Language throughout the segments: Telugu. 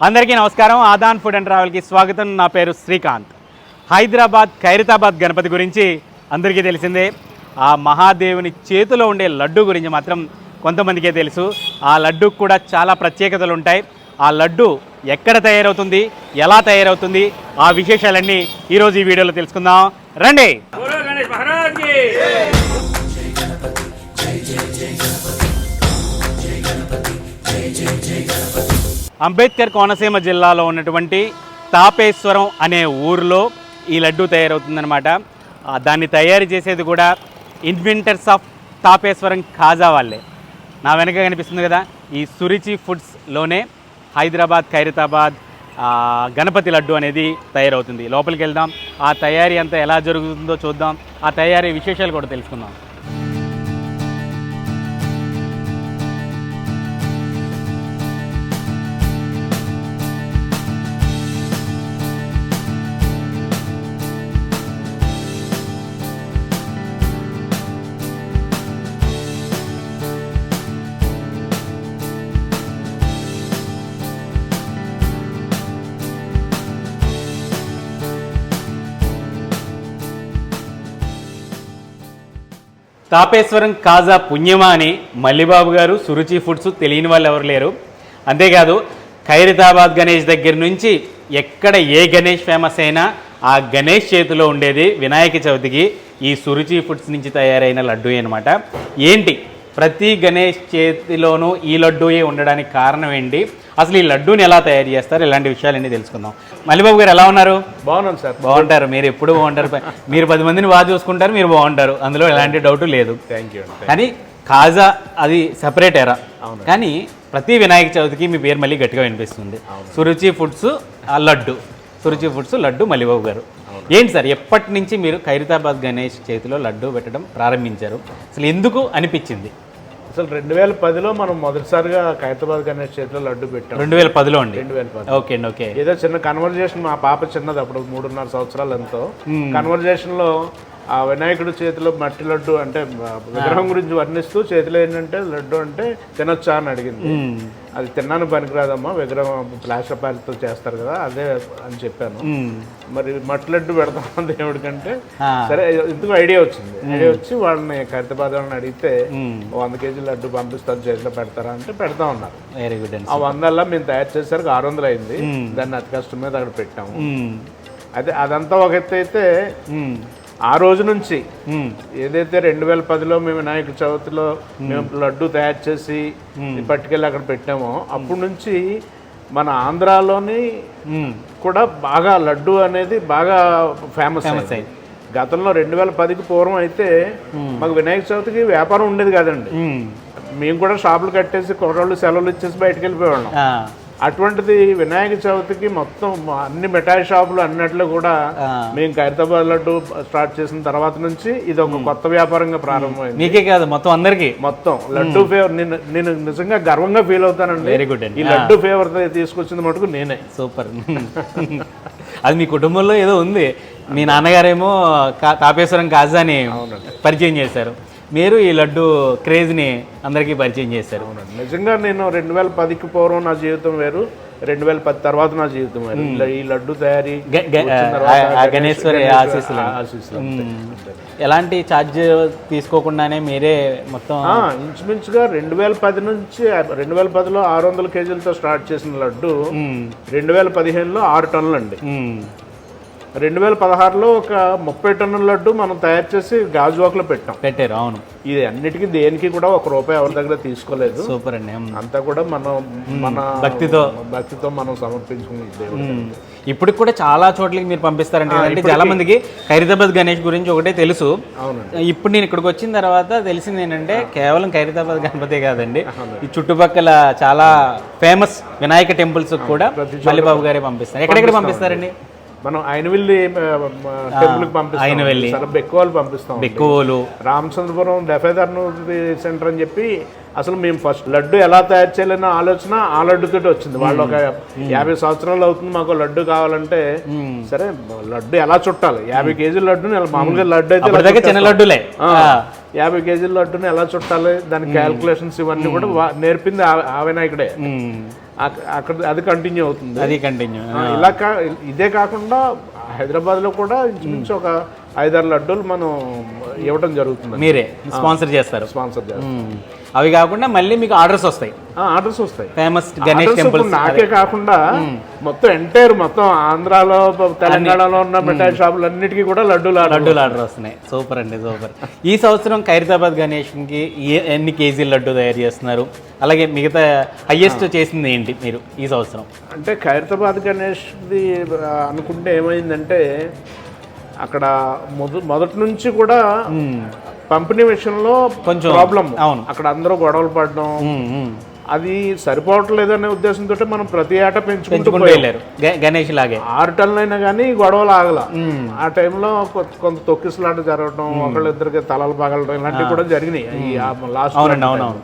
అందరికీ నమస్కారం ఆదాన్ ఫుడ్ అండ్ ట్రావెల్కి స్వాగతం నా పేరు శ్రీకాంత్ హైదరాబాద్ ఖైరతాబాద్ గణపతి గురించి అందరికీ తెలిసిందే ఆ మహాదేవుని చేతిలో ఉండే లడ్డు గురించి మాత్రం కొంతమందికే తెలుసు ఆ లడ్డు కూడా చాలా ప్రత్యేకతలు ఉంటాయి ఆ లడ్డు ఎక్కడ తయారవుతుంది ఎలా తయారవుతుంది ఆ విశేషాలన్నీ ఈరోజు ఈ వీడియోలో తెలుసుకుందాం రండి అంబేద్కర్ కోనసీమ జిల్లాలో ఉన్నటువంటి తాపేశ్వరం అనే ఊరిలో ఈ లడ్డు తయారవుతుందన్నమాట. దాన్ని తయారు చేసేది కూడా ఇన్వెంటర్స్ ఆఫ్ తాపేశ్వరం ఖాజా వాళ్ళే. నా వెనక కనిపిస్తుంది కదా ఈ సురిచి ఫుడ్స్లోనే హైదరాబాద్ ఖైరతాబాద్ గణపతి లడ్డు అనేది తయారవుతుంది. లోపలికి వెళ్దాం. ఆ తయారీ అంతా ఎలా జరుగుతుందో చూద్దాం. ఆ తయారీ విశేషాలు కూడా తెలుసుకుందాం. తాపేశ్వరం కాజా పుణ్యమా అని మల్లిబాబు గారు సురుచి ఫుడ్స్ తెలియని వాళ్ళు ఎవరు లేరు. అంతేకాదు ఖైరతాబాద్ గణేష్ దగ్గర నుంచి ఎక్కడ ఏ గణేష్ ఫేమస్ అయినా ఆ గణేష్ చేతిలో ఉండేది వినాయక చవితికి ఈ సురుచి ఫుడ్స్ నుంచి తయారైన లడ్డూ అనమాట ఏంటి? ప్రతి గణేష్ చేతిలోనూ ఈ లడ్డూయే ఉండడానికి కారణం ఏంటి? అసలు ఈ లడ్డూని ఎలా తయారు చేస్తారు? ఇలాంటి విషయాలన్నీ తెలుసుకుందాం. మల్లిబాబు గారు ఎలా ఉన్నారు? బాగున్నాను సార్. బాగుంటారు. మీరు ఎప్పుడు బాగుంటారు. మీరు పది మందిని బాగా చూసుకుంటారు. మీరు బాగుంటారు. అందులో ఎలాంటి డౌట్ లేదు. థ్యాంక్ యూ కానీ కాజా అది సెపరేట్ ఎరా కానీ ప్రతి వినాయక చవితికి మీ పేరు మళ్ళీ గట్టిగా వినిపిస్తుంది. సురుచి ఫుడ్స్ ఆ లడ్డు. సురుచి ఫుడ్స్ లడ్డు మల్లిబాబు గారు. ఏంటి సార్ ఎప్పటి నుంచి మీరు ఖైరతాబాద్ గణేష్ చేతిలో లడ్డు పెట్టడం ప్రారంభించారు? అసలు ఎందుకు అనిపించింది? అసలు రెండు వేల పదిలో మనం మొదటిసారిగా ఖైరతాబాద్ గణేష్ చేతిలో లడ్డు పెట్టాం. రెండు వేల పదిలో అండి? రెండు వేల పది ఓకే అండి ఓకే. ఏదో చిన్న కన్వర్జేషన్ మా పాప చిన్నది అప్పుడు మూడున్నర సంవత్సరాలు ఎంతో. కన్వర్జేషన్లో ఆ వినాయకుడు చేతిలో మట్టి లడ్డు అంటే విగ్రహం గురించి వర్ణిస్తూ చేతిలో ఏంటంటే లడ్డు అంటే తినొచ్చా అని అడిగింది. అది తిన్నాను పనికిరాదమ్మా విగ్రహం ప్లాస్టర్ ప్యాలెట్తో చేస్తారు కదా అదే అని చెప్పాను. మరి మట్టి లడ్డు పెడతాం దేవుడి కంటే ఆ. సరే ఎందుకు ఐడియా వచ్చింది. ఐడియా వచ్చి వాళ్ళని వాళ్ళని అడిగితే వంద కేజీలు లడ్డు పంపిస్తారు చేతిలో పెడతారా? అంటే పెడతా ఉన్నారు. వెరీ గుడ్ ఆ వందల్లా మేము తయారు చేసేసరికి ఆరు వందలు అయింది. దాన్ని అతి కష్టం మీద అక్కడ పెట్టాము. అదే అదంతా ఒక ఎత్తు అయితే. ఆ రోజు నుంచి. ఏదైతే రెండు వేల పదిలో మేము వినాయక చవితిలో మేము లడ్డు తయారు చేసి పట్టుకెళ్ళి అక్కడ పెట్టామో అప్పటి నుంచి మన ఆంధ్రాలోని. కూడా బాగా లడ్డు అనేది బాగా ఫేమస్ అయింది గతంలో రెండు వేల పదికి పూర్వం అయితే మాకు వినాయక చవితికి వ్యాపారం ఉండేది కాదండి మ్మ్. కూడా షాపులు కట్టేసి కుర్రోళ్ళు సెలవులు ఇచ్చేసి బయటకు వెళ్ళిపోయేవాళ్ళం. అటువంటిది వినాయక చవితికి మొత్తం అన్ని మిఠాయి షాపులు అన్నట్లు కూడా. మేము ఖైరతాబాద్ లడ్డు స్టార్ట్ చేసిన తర్వాత నుంచి ఇది ఒక కొత్త వ్యాపారంగా ప్రారంభమైంది. మీకే కాదు మొత్తం అందరికి. మొత్తం. లడ్డు ఫేవర్ నేను నేను నిజంగా గర్వంగా ఫీల్ అవుతానండి. వెరీ గుడ్ అండి. ఈ లడ్డు ఫేవర్ తీసుకొచ్చింది మటుకు నేనే. సూపర్. అది మీ కుటుంబంలో ఏదో ఉంది. మీ నాన్నగారేమో కా- తాపేశ్వరం కాజాని పరిచయం చేశారు. మీరు ఈ లడ్డు క్రేజ్ని అందరికీ పరిచయం చేశారు నిజంగా నేను రెండు వేల పదికి పూర్వం నా జీవితం వేరు రెండు వేల పది తర్వాత నా జీవితం వేరు ఈ లడ్డు తయారీ గణేశ్వరి ఆశీస్సులు. ఆశీస్సులు. ఎలాంటి ఛార్జ్ తీసుకోకుండానే మీరే మొత్తం ఇంచుమించుగా రెండు వేల పది నుంచి రెండు వేల పదిలో ఆరు వందల కేజీలతో స్టార్ట్ చేసిన లడ్డు. రెండు వేల పదిహేనులో ఆరు టన్నులు అండి. రెండు వేల పదహారులో ఒక ముప్పై టన్నుల లడ్డు మనం తయారు చేసి గాజువాకలో పెట్టాం. పెట్టారు అవును. ఇది అన్నిటికీ దేనికి కూడా ఒక రూపాయి ఎవరి దగ్గర తీసుకోలేదు. సూపర్ అండి. అంతా కూడా మనం మన భక్తితో. భక్తితో మనం మ్మ్. ఇప్పటికి కూడా చాలా చోట్లకి మీరు పంపిస్తారంటే అంటే చాలా మందికి ఖైరతాబాద్ గణేష్ గురించి ఒకటే తెలుసు. ఇప్పుడు నేను ఇక్కడికి వచ్చిన తర్వాత తెలిసింది ఏంటంటే కేవలం ఖైరతాబాద్ గణపతే కాదండి. ఈ చుట్టుపక్కల చాలా ఫేమస్ వినాయక టెంపుల్స్ కూడా మల్లిబాబు గారే పంపిస్తారు. ఎక్కడెక్కడ పంపిస్తారండి? మనం ఆయనవెల్లి టెంపుల్కి పంపిస్తాం. సరే బెక్కువలు పంపిస్తాం. ఎక్కువలు రామచంద్రపురం డెఫేదర్నూరి సెంటర్ అని చెప్పి అసలు మేము ఫస్ట్ లడ్డు ఎలా తయారు చేయాలన్న ఆలోచన ఆ లడ్డుతోటి వచ్చింది. వాళ్ళు ఒక యాభై సంవత్సరాలు అవుతుంది మాకు లడ్డు కావాలంటే. సరే లడ్డు ఎలా చుట్టాలి? యాభై కేజీల లడ్డుని ఎలా- మామూలుగా లడ్డు అయితే చిన్న లడ్డులే. యాభై కేజీల లడ్డుని ఎలా చుట్టాలి? దాని క్యాల్కులేషన్స్ ఇవన్నీ కూడా నేర్పింది ఆ- అక్కడ అది కంటిన్యూ అవుతుంది. అది కంటిన్యూ ఇలా కా ఇదే కాకుండా హైదరాబాద్లో కూడా ఇంచుమించు ఒక ఐదారు లడ్డూలు మనం ఇవ్వడం జరుగుతుంది. మీరే స్పాన్సర్ చేస్తారు. స్పాన్సర్ చేస్తాం మ్మ్. అవి కాకుండా మళ్ళీ మీకు ఆర్డర్స్ వస్తాయి. ఆర్డర్స్ వస్తాయి. ఫేమస్ గణేష్ టెంపుల్ నాకే కాకుండా మొత్తం ఎంటైర్ మొత్తం ఆంధ్రాలో తెలంగాణలో ఉన్న మిఠాయి షాపులు అన్నిటికీ కూడా లడ్డూలు లడ్డూలు ఆర్డర్ వస్తున్నాయి. సూపర్ అండి సూపర్. ఈ సంవత్సరం ఖైరతాబాద్ గణేష్కి ఎన్ని కేజీల లడ్డు తయారు చేస్తున్నారు? అలాగే మిగతా హయ్యెస్ట్ చేసింది ఏంటి మీరు ఈ సంవత్సరం? అంటే ఖైరతాబాద్ గణేష్ది అనుకుంటే ఏమైందంటే అక్కడ మొద మొదటి నుంచి కూడా పంపిణీ విషయంలో కొంచెం ప్రాబ్లం అవును. అక్కడ అందరూ గొడవలు పడడం. అది సరిపోవట్లేదనే ఉద్దేశంతో మనం ప్రతి ఏటా పెంచుకుంటూ గణేష్ లాగే. ఆరు అయినా కానీ గొడవలు ఆగల. ఆ టైంలో కొంత తొక్కిసలాట జరగడం ఒకళ్ళిద్దరికి తలలు పగలడం ఇలాంటివి కూడా జరిగినాయి. లాస్ట్ అవునండి అవునవును.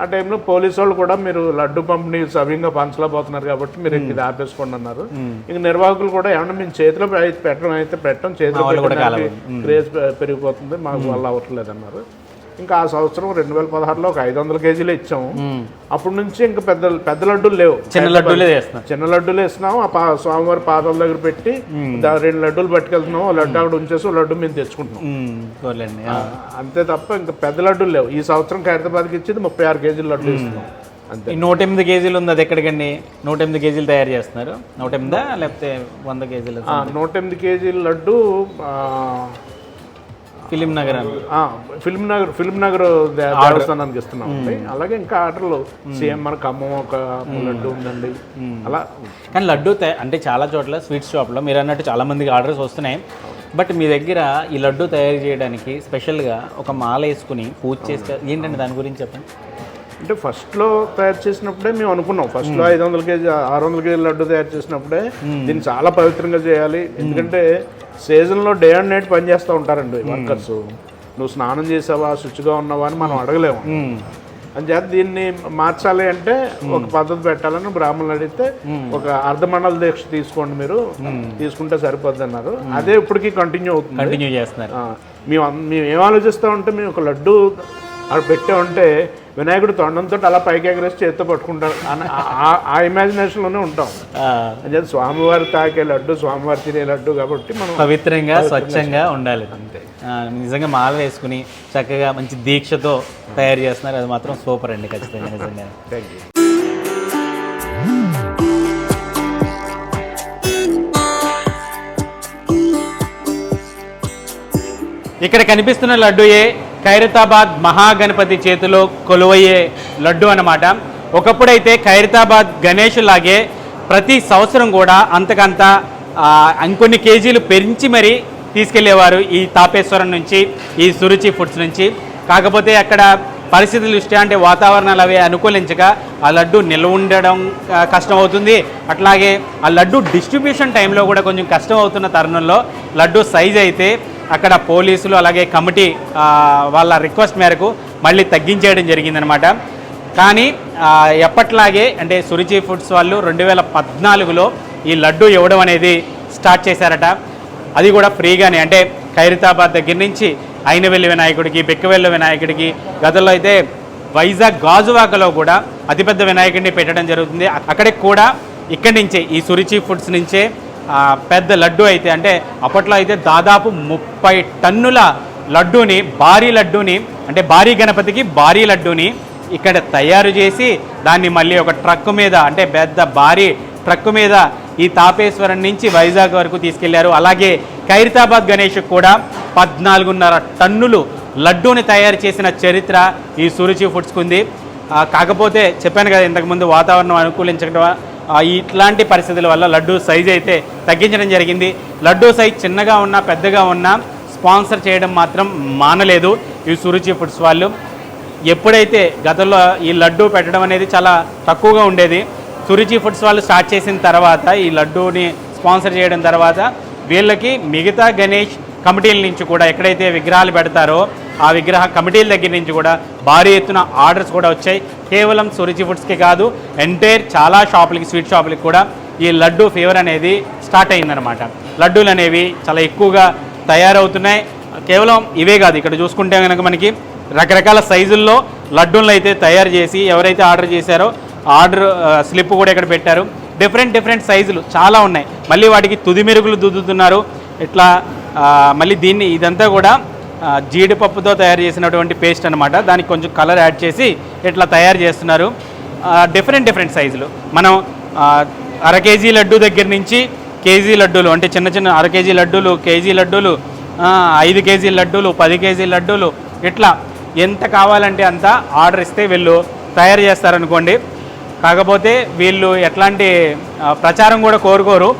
ఆ టైంలో పోలీసు వాళ్ళు కూడా మీరు లడ్డు పంపిణీ సవ్యంగా పంచలేకపోతున్నారు కాబట్టి మీరు ఇది ఆపేసుకోండి అన్నారు. ఇంక నిర్వాహకులు కూడా ఏమన్నా మేము చేతిలో పెట్టడం అయితే పెట్టడం చేతిలో క్రేజ్ పెరిగిపోతుంది మాకు వల్ల అవ్వట్లేదు అన్నారు. ఇంకా ఆ సంవత్సరం రెండు వేల పదహారులో ఒక ఐదు వందల కేజీలు ఇచ్చాము. అప్పటి నుంచి ఇంకా పెద్ద పెద్ద లడ్డూలు లేవు. చిన్న లడ్డూలే చేస్తున్నారు చిన్న లడ్డూలు ఇస్తున్నాం. ఆ పా స్వామివారి పాదాల దగ్గర పెట్టి రెండు లడ్డూలు పట్టుకెళ్తున్నాం. లడ్డు అక్కడ ఉంచేసి లడ్డు మేము తెచ్చుకుంటున్నాం. అంతే తప్ప ఇంకా పెద్ద లడ్డూలు లేవు. ఈ సంవత్సరం ఖైరతాబాద్కి ఇచ్చింది ముప్పై ఆరు కేజీల లడ్డు ఇస్తున్నాం. అంతే. నూట ఎనిమిది కేజీలు ఉంది అది ఎక్కడికండి? నూట ఎనిమిది కేజీలు తయారు చేస్తున్నారు. నూట ఎనిమిదా లేకపోతే వంద కేజీలు నూట ఎనిమిది కేజీల లడ్డు ఫిలిం నగర్ ఫిల్మ్ నగర్ ఫిల్మ్ నగర్ దే- దేవస్థానానికి ఇస్తున్నాం. అలాగే ఇంకా ఆర్డర్లు. సీఎం మన ఖమ్మం ఒక లడ్డు ఉందండి. అలా కానీ లడ్డు అంటే చాలా చోట్ల స్వీట్ షాప్లో మీరు అన్నట్టు చాలా మందికి ఆర్డర్స్ వస్తున్నాయి. బట్ మీ దగ్గర ఈ లడ్డు తయారు చేయడానికి స్పెషల్గా ఒక మాల వేసుకుని పూజ చేస్తే ఏంటండి దాని గురించి చెప్పండి. అంటే ఫస్ట్లో తయారు చేసినప్పుడే మేము అనుకున్నాం. ఫస్ట్లో ఐదు వందల కేజీ ఆరు వందల కేజీ లడ్డు తయారు చేసినప్పుడే దీన్ని చాలా పవిత్రంగా చేయాలి. ఎందుకంటే సీజన్లో డే అండ్ నైట్ పనిచేస్తూ ఉంటారండి వర్కర్స్. నువ్వు స్నానం చేసావా శుచిగా ఉన్నావా అని మనం అడగలేము. అని చేత దీన్ని మార్చాలి అంటే ఒక పద్ధతి పెట్టాలని బ్రాహ్మణులు అడిగితే ఒక అర్ధమండల దీక్ష తీసుకోండి మీరు తీసుకుంటే సరిపోద్ది అన్నారు. అదే ఇప్పటికీ కంటిన్యూ అవుతుంది. కంటిన్యూ చేస్తున్నారు. మేము మేము ఏం ఆలోచిస్తామంటే మేము ఒక లడ్డు అక్కడ పెట్టామంటే వినాయకుడు తొండంతో అలా పైకి ఎగరేసి చేత్తో పట్టుకుంటారు అన్న- ఆ- ఇమాజినేషన్లోనే ఉంటాం. అంటే స్వామివారి తాకే లడ్డు స్వామివారి తినే లడ్డు కాబట్టి మనం పవిత్రంగా స్వచ్ఛంగా ఉండాలి. అంతే. నిజంగా మాల వేసుకుని చక్కగా మంచి దీక్షతో తయారు చేస్తున్నారు. అది మాత్రం సూపర్ అండి ఖచ్చితంగా నిజంగా. థ్యాంక్ యూ ఇక్కడ కనిపిస్తున్న లడ్డూయే ఖైరతాబాద్ మహాగణపతి చేతిలో కొలువయ్యే లడ్డు అన్నమాట. ఒకప్పుడైతే ఖైరతాబాద్ గణేష్ లాగే ప్రతి సంవత్సరం కూడా అంతకంత ఇంకొన్ని కేజీలు పెంచి మరీ తీసుకెళ్ళేవారు ఈ తాపేశ్వరం నుంచి ఈ సురుచి ఫుడ్స్ నుంచి. కాకపోతే అక్కడ పరిస్థితుల దృష్ట్యా అంటే వాతావరణాలు అవి అనుకూలించక ఆ లడ్డు నిల్వ ఉండడం కష్టమవుతుంది. కష్టం అవుతుంది అట్లాగే ఆ లడ్డు డిస్ట్రిబ్యూషన్ టైంలో కూడా కొంచెం కష్టం అవుతున్న తరుణంలో లడ్డు సైజ్ అయితే అక్కడ పోలీసులు అలాగే కమిటీ వాళ్ళ రిక్వెస్ట్ మేరకు మళ్ళీ తగ్గించేయడం జరిగిందనమాట. కానీ ఎప్పట్లాగే అంటే సురుచి ఫుడ్స్ వాళ్ళు రెండు వేల పద్నాలుగులో ఈ లడ్డు ఇవ్వడం అనేది స్టార్ట్ చేశారట. అది కూడా ఫ్రీగానే అంటే ఖైరతాబాద్ దగ్గర నుంచి అయినవెల్లి వినాయకుడికి బెక్కవెల్లి వినాయకుడికి గతంలో అయితే వైజాగ్ గాజువాకలో కూడా అతిపెద్ద వినాయకుడిని పెట్టడం జరుగుతుంది. అక్కడికి కూడా ఇక్కడి నుంచే ఈ సురుచి ఫుడ్స్ నుంచే పెద్ద లడ్డు అయితే అంటే అప్పట్లో అయితే దాదాపు ముప్పై టన్నుల లడ్డూని భారీ లడ్డూని అంటే భారీ గణపతికి భారీ లడ్డూని ఇక్కడ తయారు చేసి దాన్ని మళ్ళీ ఒక ట్రక్ మీద అంటే పెద్ద భారీ ట్రక్ మీద ఈ తాపేశ్వరం నుంచి వైజాగ్ వరకు తీసుకెళ్ళారు. అలాగే ఖైరతాబాద్ గణేష్ కూడా పద్నాలుగున్నర టన్నులు లడ్డూని తయారు చేసిన చరిత్ర ఈ సురుచి ఫుడ్స్కుంది కాకపోతే చెప్పాను కదా ఇంతకుముందు వాతావరణం అనుకూలించడం ఇట్లాంటి పరిస్థితుల వల్ల లడ్డు సైజ్ అయితే తగ్గించడం జరిగింది. లడ్డు సైజ్ చిన్నగా ఉన్నా పెద్దగా ఉన్నా స్పాన్సర్ చేయడం మాత్రం మానలేదు. ఈ సురుచి ఫుడ్స్ వాళ్ళు. ఎప్పుడైతే గతంలో ఈ లడ్డు పెట్టడం అనేది చాలా తక్కువగా ఉండేది సురుచి ఫుడ్స్ వాళ్ళు స్టార్ట్ చేసిన తర్వాత ఈ లడ్డూని స్పాన్సర్ చేయడం తర్వాత వీళ్ళకి మిగతా గణేష్ కమిటీల నుంచి కూడా ఎక్కడైతే విగ్రహాలు పెడతారో ఆ విగ్రహ కమిటీల దగ్గర నుంచి కూడా భారీ ఎత్తున ఆర్డర్స్ కూడా వచ్చాయి. కేవలం సురుచి ఫుడ్స్కి కాదు ఎంటైర్ చాలా షాపులకి స్వీట్ షాపులకి కూడా ఈ లడ్డు ఫీవర్ అనేది స్టార్ట్ అయిందనమాట లడ్డూలు అనేవి చాలా ఎక్కువగా తయారవుతున్నాయి. కేవలం ఇవే కాదు ఇక్కడ చూసుకుంటే కనుక మనకి రకరకాల సైజుల్లో లడ్డూలను అయితే తయారు చేసి ఎవరైతే ఆర్డర్ చేశారో ఆర్డర్ స్లిప్ కూడా ఇక్కడ పెట్టారు. డిఫరెంట్ డిఫరెంట్ సైజులు చాలా ఉన్నాయి. మళ్ళీ వాటికి తుది మెరుగులు దుద్దుతున్నారు. ఇట్లా మళ్ళీ దీన్ని ఇదంతా కూడా జీడిపప్పుతో తయారు చేసినటువంటి పేస్ట్ అనమాట దానికి కొంచెం కలర్ యాడ్ చేసి ఇట్లా తయారు చేస్తున్నారు. డిఫరెంట్ డిఫరెంట్ సైజులు మనం అర కేజీ లడ్డు దగ్గర నుంచి కేజీ లడ్డూలు అంటే చిన్న చిన్న అర కేజీ లడ్డూలు కేజీ లడ్డూలు ఐదు కేజీ లడ్డూలు పది కేజీ లడ్డూలు ఇట్లా ఎంత కావాలంటే అంత ఆర్డర్ ఇస్తే వీళ్ళు తయారు చేస్తారనుకోండి. కాకపోతే వీళ్ళు ఎట్లాంటి ప్రచారం కూడా కోరుకోరు.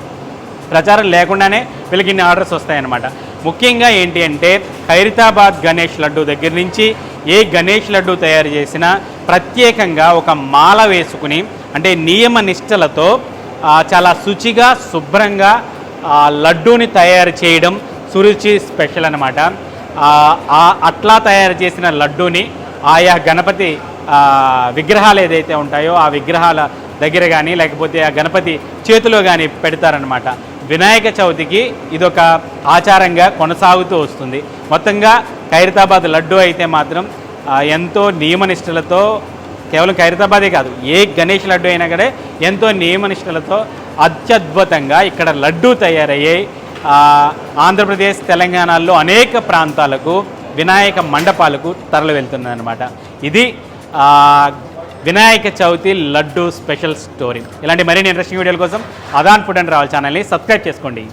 ప్రచారం లేకుండానే వీళ్ళకి ఇన్ని ఆర్డర్స్ వస్తాయన్నమాట. ముఖ్యంగా ఏంటి అంటే ఖైరతాబాద్ గణేష్ లడ్డు దగ్గర నుంచి ఏ గణేష్ లడ్డు తయారు చేసినా ప్రత్యేకంగా ఒక మాల వేసుకుని అంటే నియమ నిష్టలతో చాలా శుచిగా శుభ్రంగా లడ్డూని తయారు చేయడం సురుచి స్పెషల్ అనమాట అట్లా తయారు చేసిన లడ్డూని ఆయా గణపతి విగ్రహాలు ఏదైతే ఉంటాయో ఆ విగ్రహాల దగ్గర కానీ లేకపోతే ఆ గణపతి చేతిలో కానీ పెడతారనమాట వినాయక చవితికి ఇదొక ఆచారంగా కొనసాగుతూ వస్తుంది. మొత్తంగా ఖైరతాబాద్ లడ్డు అయితే మాత్రం ఎంతో నియమనిష్టలతో కేవలం ఖైరతాబాదే కాదు ఏ గణేష్ లడ్డు అయినా కూడా ఎంతో నియమనిష్టలతో అత్యద్భుతంగా ఇక్కడ లడ్డు తయారయ్యాయి. ఆంధ్రప్రదేశ్ తెలంగాణలో అనేక ప్రాంతాలకు వినాయక మండపాలకు తరలి వెళ్తున్నాయి ఇది వినాయక చవితి లడ్డు స్పెషల్ స్టోరీ. ఇలాంటి మరిన్ని ఇంట్రెస్టింగ్ వీడియోల కోసం అదాన్ ఫుడ్ అండ్ రావల్ ఛానల్ని సబ్స్క్రైబ్ చేసుకోండి.